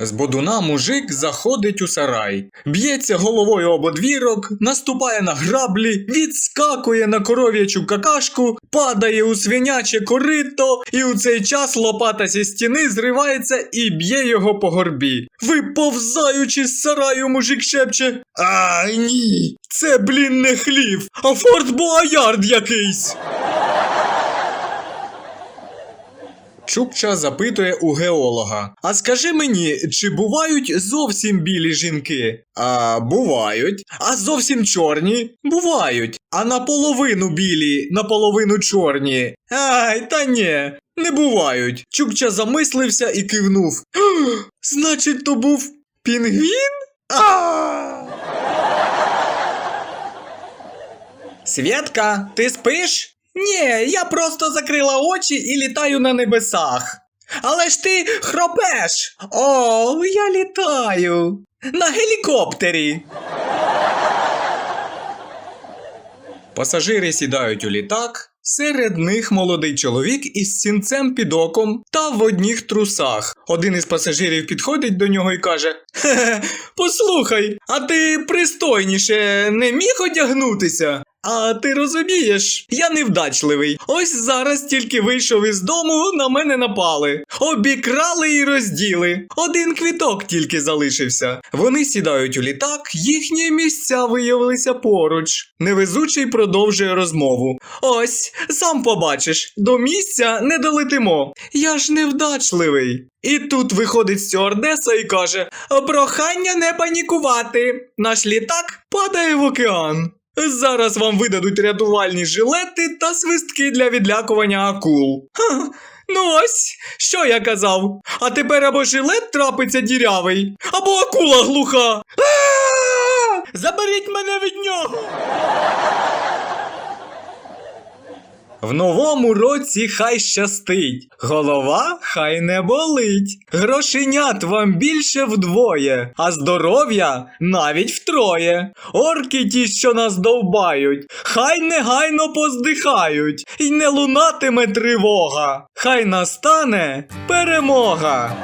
З бодуна мужик заходить у сарай, б'ється головою об одвірок, наступає на граблі, відскакує на коров'ячу какашку, падає у свиняче корито, і у цей час лопата зі стіни зривається і б'є його по горбі. Виповзаючи з сараю, мужик шепче. А ні, це блін не хлів, а Форт Боярд якийсь. Чукча запитує у геолога: А скажи мені, чи бувають зовсім білі жінки? А бувають. А зовсім чорні? Бувають. А наполовину білі, наполовину чорні. Ай, та ні, не бувають. Чукча замислився і кивнув. Значить, то був пінгвін? А! Свєтка, ти спиш? Ні, я просто закрила очі і літаю на небесах. Але ж ти хропеш. О, я літаю. На гелікоптері. Пасажири сідають у літак. Серед них молодий чоловік із сінцем під оком та в одніх трусах. Один із пасажирів підходить до нього і каже: Хе-хе, послухай, а ти пристойніше не міг одягнутися? А ти розумієш, я невдачливий. Ось зараз тільки вийшов із дому, на мене напали. Обікрали і розділи. Один квіток тільки залишився. Вони сідають у літак, їхні місця виявилися поруч. Невезучий продовжує розмову. Ось, сам побачиш, до місця не долетимо. Я ж невдачливий. І тут виходить стюардеса і каже: Прохання не панікувати. Наш літак падає в океан. Зараз вам видадуть рятувальні жилети та свистки для відлякування акул. Ха, ну ось, що я казав. А тепер або жилет трапиться дірявий, або акула глуха. А! Заберіть мене від нього. В новому році хай щастить, голова хай не болить, грошенят вам більше вдвоє, а здоров'я навіть втроє. Орки ті, що нас довбають, хай негайно поздихають, і не лунатиме тривога, хай настане перемога.